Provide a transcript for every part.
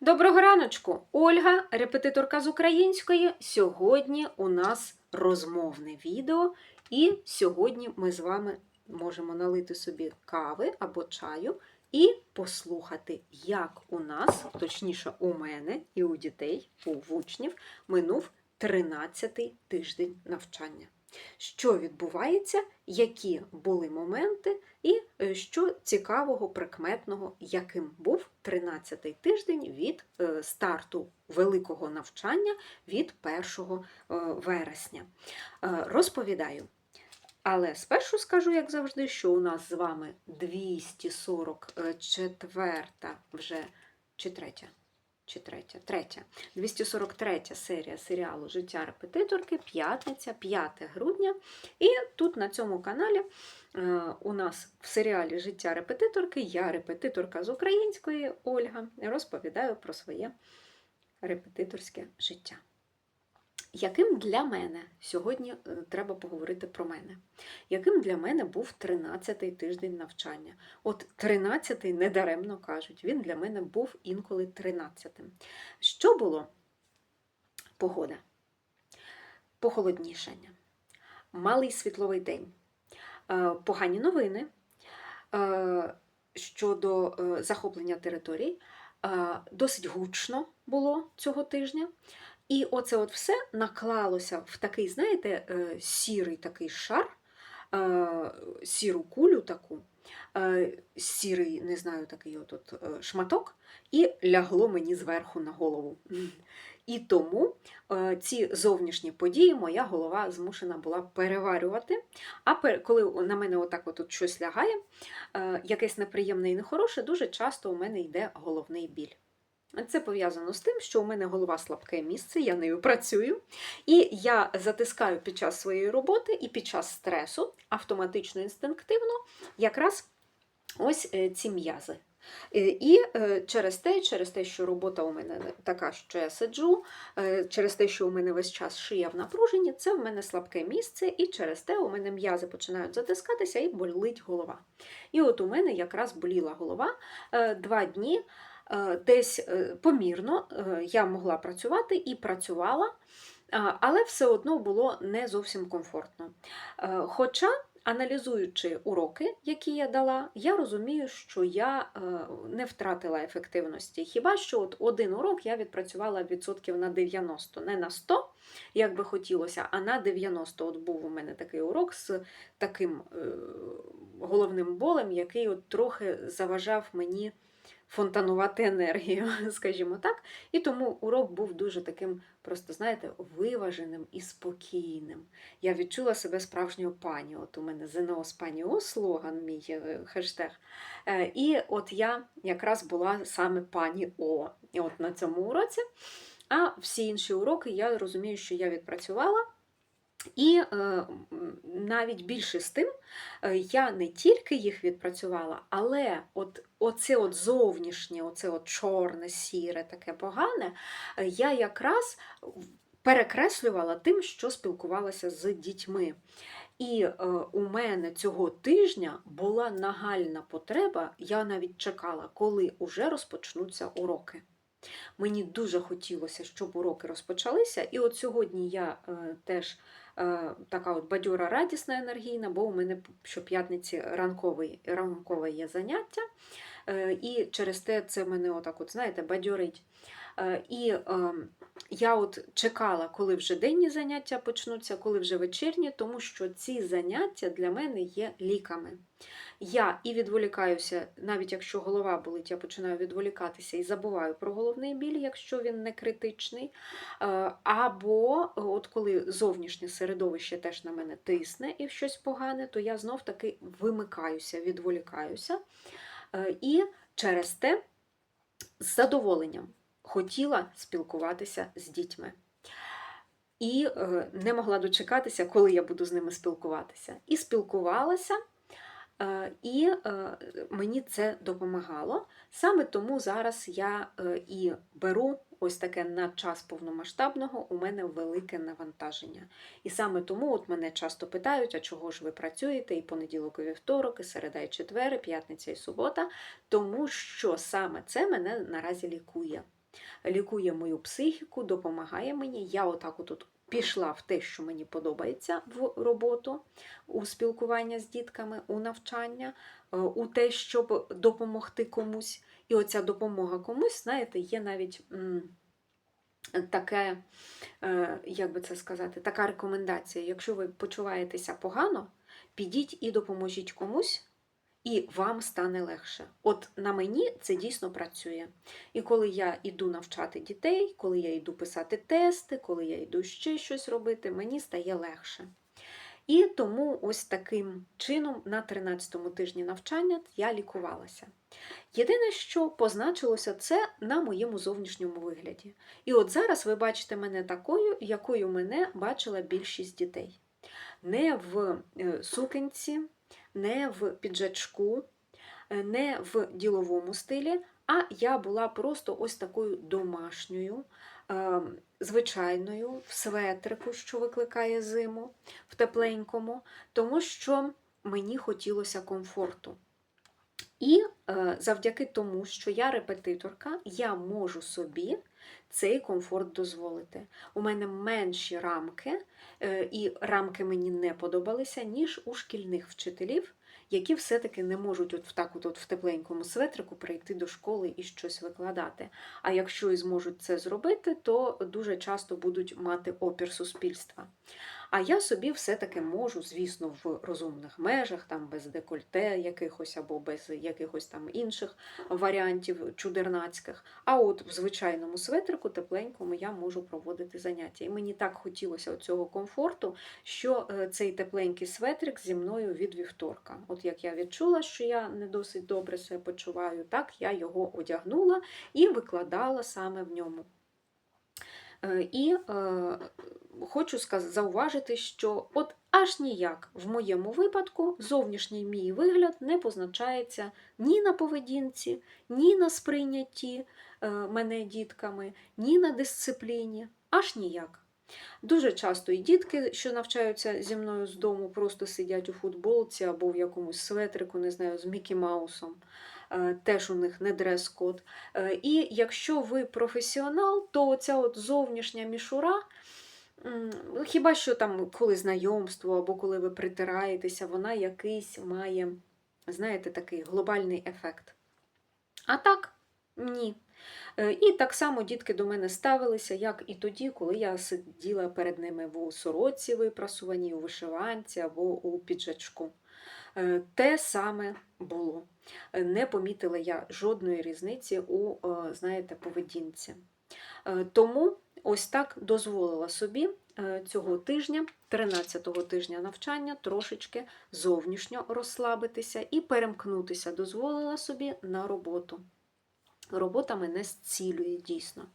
Доброго раночку! Ольга, репетиторка з української. Сьогодні у нас розмовне відео, і сьогодні ми з вами можемо налити собі кави або чаю і послухати, як у нас, точніше, у мене і у дітей, у учнів, минув 13-й тиждень навчання. Що відбувається, які були моменти, і е, що цікавого, прикметного, яким був 13-й тиждень від е, старту великого навчання від 1 е, вересня. Розповідаю. Але спершу скажу, як завжди, що у нас з вами 244 вже чи третя? Чи третя? Третя. 243 серія серіалу Життя репетиторки, п'ятниця, 5 грудня. І тут на цьому каналі е, у нас в серіалі Життя репетиторки я репетиторка з української Ольга розповідаю про своє репетиторське життя. Яким для мене сьогодні е, треба поговорити про мене? Яким для мене був 13-й тиждень навчання? От 13-й недаремно кажуть, він для мене був інколи 13-тим. Що було? Погода, похолоднішання, малий світловий день, е, погані новини е, щодо захоплення територій. Досить гучно було цього тижня. І оце от все наклалося в такий, знаєте, е, сірий такий шар, е, сіру кулю таку, е, сірий, не знаю, такий от шматок, і лягло мені зверху на голову. І тому ці зовнішні події моя голова змушена була переварювати. А коли на мене отак от, щось лягає, якесь неприємне і нехороше, дуже часто у мене йде головний біль. Це пов'язано з тим, що у мене голова слабке місце, я нею працюю, і я затискаю під час своєї роботи і під час стресу автоматично, інстинктивно, якраз ось е, ці м'язи. Е, І е, через те, через те, що робота у мене така, що я сиджу, через те, що у мене весь час шия в напруженні, це в мене слабке місце, і через те у мене м'язи починають затискатися і болить голова. І от у мене якраз боліла голова два дні. Е, Десь е, помірно е, я могла працювати і працювала, але все одно було не зовсім комфортно. Хоча, аналізуючи уроки, які я дала, я розумію, що я не втратила ефективності. Хіба що от один урок я відпрацювала відсотків на 90, не на 100, як би хотілося, а на 90. От був у мене такий урок з таким головним болем, який от трохи заважав мені фонтанувати енергію, скажімо так. І тому урок був дуже таким, просто, знаєте, виваженим і спокійним. Я відчула себе справжньою пані. От у мене ЗНО з пані О, слоган, мій е, хештег. Е, І от я якраз була саме пані О от на цьому уроці. А всі інші уроки я розумію, що я відпрацювала. І е, навіть більше з тим, е, я не тільки їх відпрацювала, але от оце от зовнішнє, оце от чорне, сіре, таке погане, е, я якраз перекреслювала тим, що спілкувалася з дітьми. І е, у мене цього тижня була нагальна потреба, я навіть чекала, коли уже розпочнуться уроки. Мені дуже хотілося, щоб уроки розпочалися. І от сьогодні я е, теж така от бадьора радісна енергійна, бо у мене щоп'ятниці ранкове є заняття. Е, і через те це мене отак, от, знаєте, бадьорить. Е, І е, я от чекала, коли вже денні заняття почнуться, коли вже вечірні, тому що ці заняття для мене є ліками. Я і відволікаюся, навіть якщо голова болить, я починаю відволікатися і забуваю про головний біль, якщо він не критичний. Е, Або от коли зовнішнє середовище теж на мене тисне і щось погане, то я знов таки вимикаюся, відволікаюся. Е, І через те з задоволенням хотіла спілкуватися з дітьми. І е, не могла дочекатися, коли я буду з ними спілкуватися. І спілкувалася, е, і мені це допомагало. Саме тому зараз я і беру ось таке на час повномасштабного у мене велике навантаження. І саме тому от мене часто питають, а чого ж ви працюєте і понеділок, і вівторок, і середа, і четвер, і п'ятниця, і субота, тому що саме це мене наразі лікує. лікує мою психіку, допомагає мені. Я отак от пішла в те, що мені подобається в роботу, у спілкування з дітками, у навчання, е, у те, щоб допомогти комусь. І оця допомога комусь, знаєте, є навіть таке, е, як би це сказати, така рекомендація. Якщо ви почуваєтеся погано, підіть і допоможіть комусь. І вам стане легше. От на мені це дійсно працює. І коли я йду навчати дітей, коли я йду писати тести, коли я йду ще щось робити, мені стає легше. І тому ось таким чином на 13-му тижні навчання я лікувалася. Єдине, що позначилося, це на моєму зовнішньому вигляді. І от зараз ви бачите мене такою, якою мене бачила більшість дітей. Не в е, сукенці, не в піджачку, е, не в діловому стилі, а я була просто ось такою домашньою, е, звичайною, в светрику, що викликає зиму, в тепленькому, тому що мені хотілося комфорту. І е, завдяки тому, що я репетиторка, я можу собі цей комфорт дозволити. У мене менші рамки, е, і рамки мені не подобалися, ніж у шкільних вчителів, які все-таки не можуть от в так от, в тепленькому светрику прийти до школи і щось викладати. А якщо і зможуть це зробити, то дуже часто будуть мати опір суспільства. А я собі все-таки можу, звісно, в розумних межах, там без декольте якихось або без якихось там інших варіантів чудернацьких. А от в звичайному светрику, тепленькому, я можу проводити заняття. І мені так хотілося цього комфорту, що е, цей тепленький светрик зі мною від вівторка. От як я відчула, що я не досить добре себе почуваю, так я його одягнула і викладала саме в ньому. Е, І е, хочу зауважити, що от аж ніяк в моєму випадку зовнішній мій вигляд не позначається ні на поведінці, ні на сприйнятті е, мене дітками, ні на дисципліні, аж ніяк. Дуже часто і дітки, що навчаються зі мною з дому, просто сидять у футболці або в якомусь светрику, не знаю, з Мікі Маусом. Е, Теж у них не дрес-код. Е, І якщо ви професіонал, то оця от зовнішня мішура, хіба що там коли знайомство або коли ви притираєтеся, вона якийсь має, знаєте, такий глобальний ефект. А так, ні. Е, І так само дітки до мене ставилися, як і тоді, коли я сиділа перед ними в сороці випрасуваній, у вишиванці або у піджачку. Е, Те саме було. Е, Не помітила я жодної різниці у, е, знаєте, поведінці. Тому ось так дозволила собі цього тижня, 13-го тижня навчання, трошечки зовнішньо розслабитися і перемкнутися, дозволила собі на роботу. Робота мене зцілює дійсно.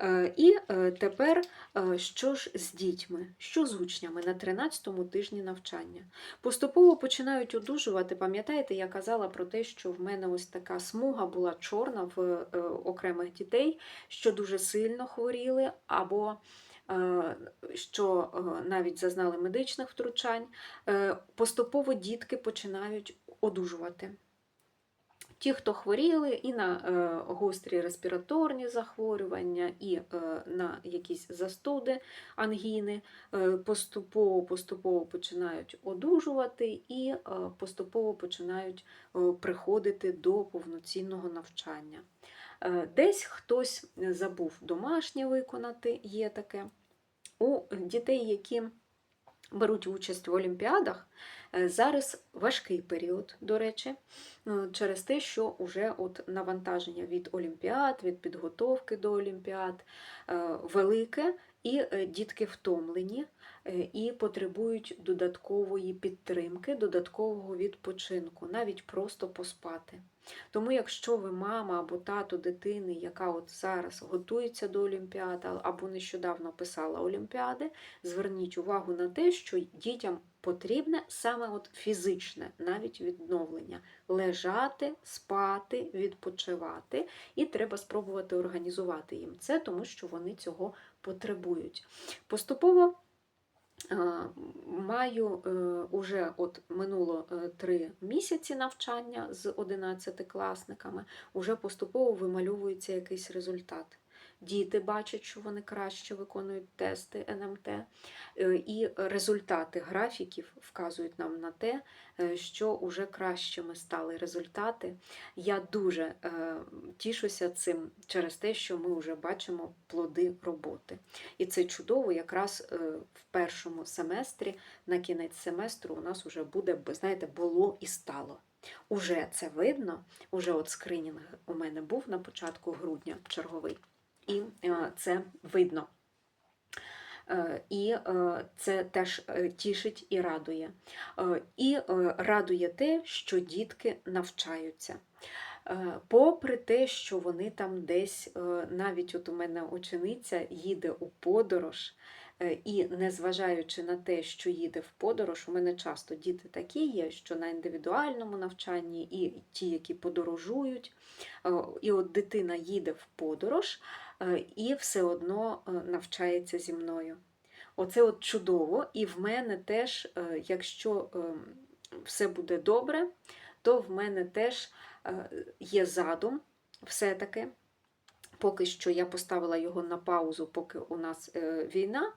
Е, І е, тепер, е, що ж з дітьми, що з учнями на 13-му тижні навчання? Поступово починають одужувати. Пам'ятаєте, я казала про те, що в мене ось така смуга була чорна в окремих дітей, що дуже сильно хворіли, або що навіть зазнали медичних втручань. Поступово дітки починають одужувати. Ті, хто хворіли і на е, гострі респіраторні захворювання, і е, на якісь застуди, ангіни, е, поступово поступово починають одужувати і поступово починають приходити до повноцінного навчання. Десь хтось забув домашнє виконати, є таке. У дітей, які беруть участь в олімпіадах, е, зараз важкий період, до речі, е, через те, що вже от навантаження від олімпіад, від підготовки до олімпіад е, велике, і дітки втомлені і потребують додаткової підтримки, додаткового відпочинку, навіть просто поспати. Тому, якщо ви мама або тато дитини, яка от зараз готується до олімпіади або нещодавно писала олімпіади, зверніть увагу на те, що дітям потрібне саме от фізичне, навіть відновлення лежати, спати, відпочивати, і треба спробувати організувати їм це, тому що вони цього потребують. Поступово е, маю е, уже от минуло е, три місяці навчання з 11 класниками, уже поступово вимальовується якийсь результат. Діти бачать, що вони краще виконують тести НМТ, е, і результати графіків вказують нам на те, е, що вже кращими стали результати. Я дуже е, тішуся цим через те, що ми вже бачимо плоди роботи. І це чудово, якраз в першому семестрі, на кінець семестру, у нас вже буде, знаєте, було і стало. Уже це видно, уже от скринінг у мене був на початку грудня черговий, і е, це видно. Е, І е, це теж тішить і радує. І радує те, що дітки навчаються. Попри те, що вони там десь, навіть от у мене учениця їде у подорож, і незважаючи на те, що їде в подорож, у мене часто діти такі є, що на індивідуальному навчанні, і ті, які подорожують, і от дитина їде в подорож і все одно е, навчається зі мною. Оце от чудово, і в мене теж, е, якщо все буде добре, то в мене теж е, є задум все-таки. Поки що я поставила його на паузу, поки у нас е, війна.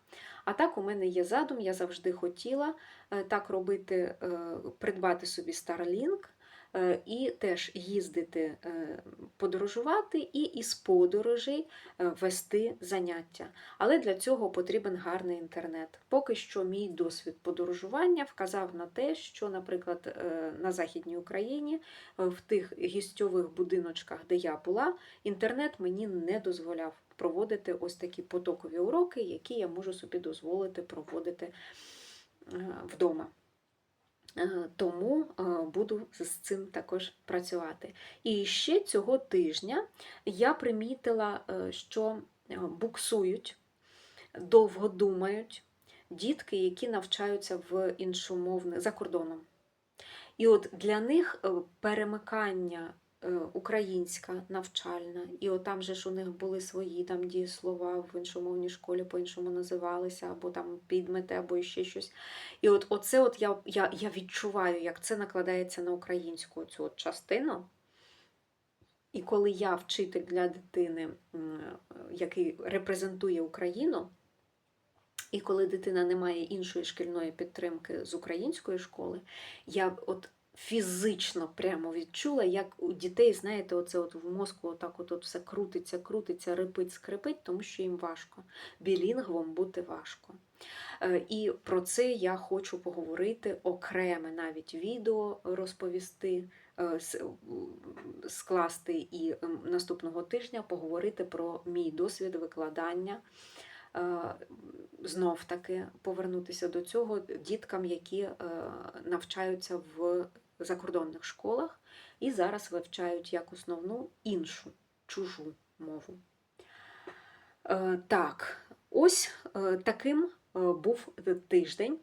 А так у мене є задум, я завжди хотіла е, так робити, е, придбати собі Starlink е, і теж їздити, е, подорожувати і із подорожей е, вести заняття. Але для цього потрібен гарний інтернет. Поки що мій досвід подорожування вказав на те, що, наприклад, е, на Західній Україні, е, в тих гістьових будиночках, де я була, інтернет мені не дозволяв проводити ось такі потокові уроки, які я можу собі дозволити проводити е, вдома. Е, Тому е, буду з цим також працювати. І ще цього тижня я примітила, е, що е, буксують, довго думають дітки, які навчаються в іншомовних за кордоном. І от для них е, перемикання українська навчальна, і от там же ж у них були свої там дієслова в іншомовній школі по-іншому називалися, або там підмети, або ще щось. І от оце от я, я, я відчуваю, як це накладається на українську цю от частину. І коли я вчитель для дитини, який репрезентує Україну, і коли дитина не має іншої шкільної підтримки з української школи, я от фізично прямо відчула, як у дітей, знаєте, оце от в мозку отак от, все крутиться, крутиться, рипить, скрипить, тому що їм важко. Білінгвом бути важко. Е, І про це я хочу поговорити окреме навіть відео розповісти, е, скласти і наступного тижня поговорити про мій досвід викладання. Е, Знов таки повернутися до цього діткам, які е, навчаються в закордонних школах і зараз вивчають як основну іншу чужу мову. Е, Так, ось е, таким е, був тиждень.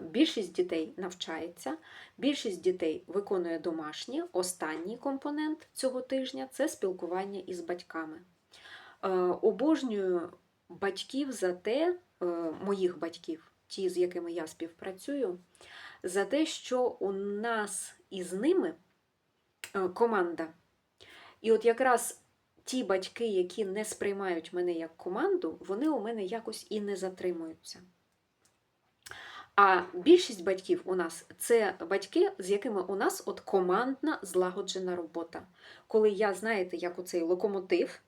Більшість дітей навчається, більшість дітей виконує домашні. Останній компонент цього тижня це спілкування із батьками. Обожнюю батьків за те, моїх батьків, ті, з якими я співпрацюю, за те, що у нас із ними е, команда. І от якраз ті батьки, які не сприймають мене як команду, вони у мене якось і не затримуються. А більшість батьків у нас це батьки, з якими у нас от командна злагоджена робота. Коли я, знаєте, як оцей локомотив,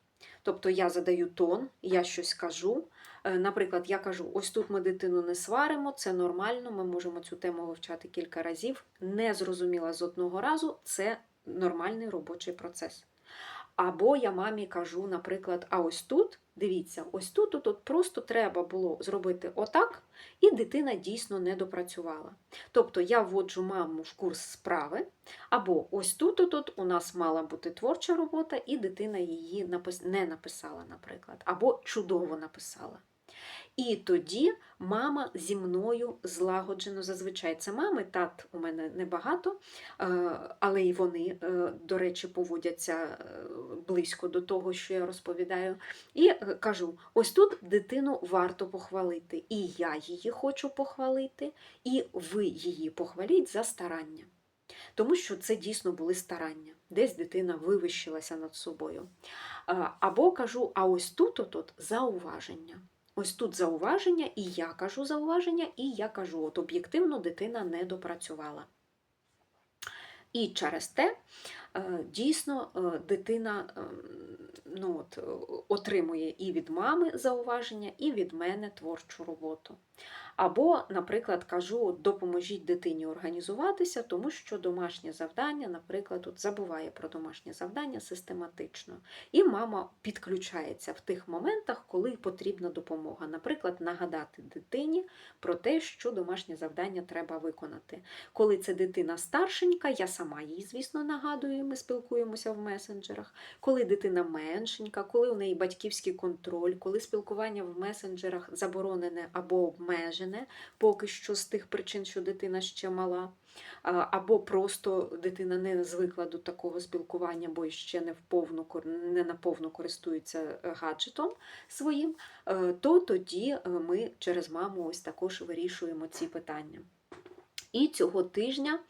тобто я задаю тон, я щось кажу. Е, Наприклад, я кажу: ось тут ми дитину не сваримо, це нормально, ми можемо цю тему вивчати кілька разів. Не зрозуміла з одного разу, це нормальний робочий процес. Або я мамі кажу, наприклад, а ось тут, дивіться, ось тут, тут, тут просто треба було зробити отак, і дитина дійсно не допрацювала. Тобто я вводжу маму в курс справи, або ось тут, тут, тут у нас мала бути творча робота, і дитина її не написала, наприклад, або чудово написала. І тоді мама зі мною злагоджено зазвичай це мами, тат у мене небагато, е, але й вони, е, до речі, поводяться е, близько до того, що я розповідаю. І кажу: ось тут дитину варто похвалити. І я її хочу похвалити, і ви її похваліть за старання. Тому що це дійсно були старання. десь дитина вивищилася над собою. Або кажу, а ось тут от зауваження. Ось тут зауваження, і я кажу зауваження, і я кажу, от об'єктивно дитина не допрацювала. І через те дійсно е, дитина е, ну, от, отримує і від мами зауваження, і від мене творчу роботу. Або, наприклад, кажу, допоможіть дитині організуватися, тому що домашнє завдання, наприклад, от, забуває про домашнє завдання систематично. І мама підключається в тих моментах, коли потрібна допомога. Наприклад, нагадати дитині про те, що домашнє завдання треба виконати. Коли це дитина старшенька, я сама їй, звісно, нагадую, ми спілкуємося в месенджерах. Коли дитина меншенька, коли у неї батьківський контроль, коли спілкування в месенджерах заборонене або обмежене, поки що з тих причин, що дитина ще мала. Або просто дитина не звикла до такого спілкування, бо ще не, в повну, не наповну користується е, гаджетом своїм, е, то тоді е, ми через маму ось також вирішуємо ці питання. І цього тижня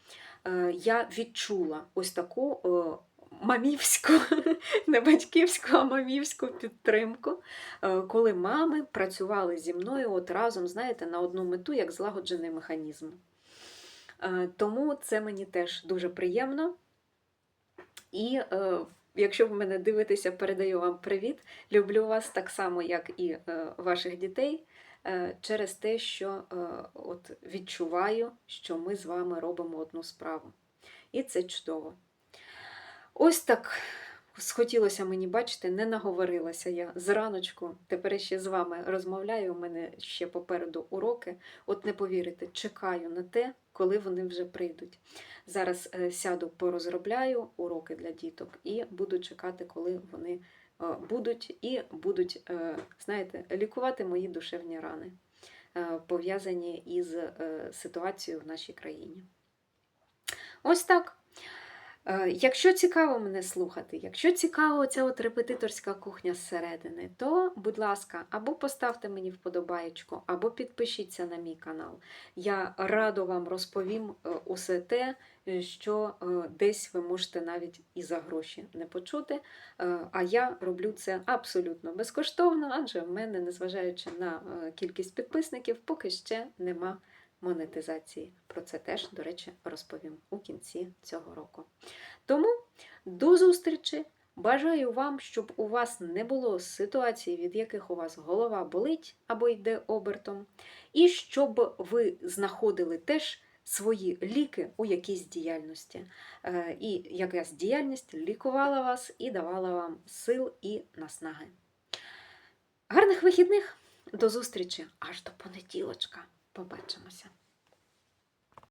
я відчула ось таку е, мамівську, не батьківську, а мамівську підтримку, е, коли мами працювали зі мною от разом, знаєте, на одну мету, як злагоджений механізм. Е, Тому це мені теж дуже приємно. І е, якщо ви мене дивитеся, передаю вам привіт. Люблю вас так само, як і е, ваших дітей, е, через те, що е, от відчуваю, що ми з вами робимо одну справу. І це чудово. Ось так схотілося мені, бачите, не наговорилася я зраночку. Тепер ще з вами розмовляю. У мене ще попереду уроки. От не повірите, чекаю на те, коли вони вже прийдуть. Зараз е, сяду, порозробляю уроки для діток і буду чекати, коли вони е, будуть і будуть, е, знаєте, лікувати мої душевні рани, е, пов'язані із е, ситуацією в нашій країні. Ось так. Е, Якщо цікаво мене слухати, якщо цікава ця от репетиторська кухня зсередини, то, будь ласка, або поставте мені вподобаєчку, або підпишіться на мій канал. Я радо вам розповім е, усе те, е, що десь ви можете навіть і за гроші не почути. А я роблю це абсолютно безкоштовно, адже в мене, незважаючи на кількість підписників, поки ще нема монетизації. Про це теж, до речі, розповім у кінці цього року. Тому до зустрічі! Бажаю вам, щоб у вас не було ситуацій, від яких у вас голова болить або йде обертом, і щоб ви знаходили теж свої ліки у якійсь діяльності. Е, І якась діяльність лікувала вас і давала вам сил і наснаги. Гарних вихідних! До зустрічі аж до понеділочка! Побачимося!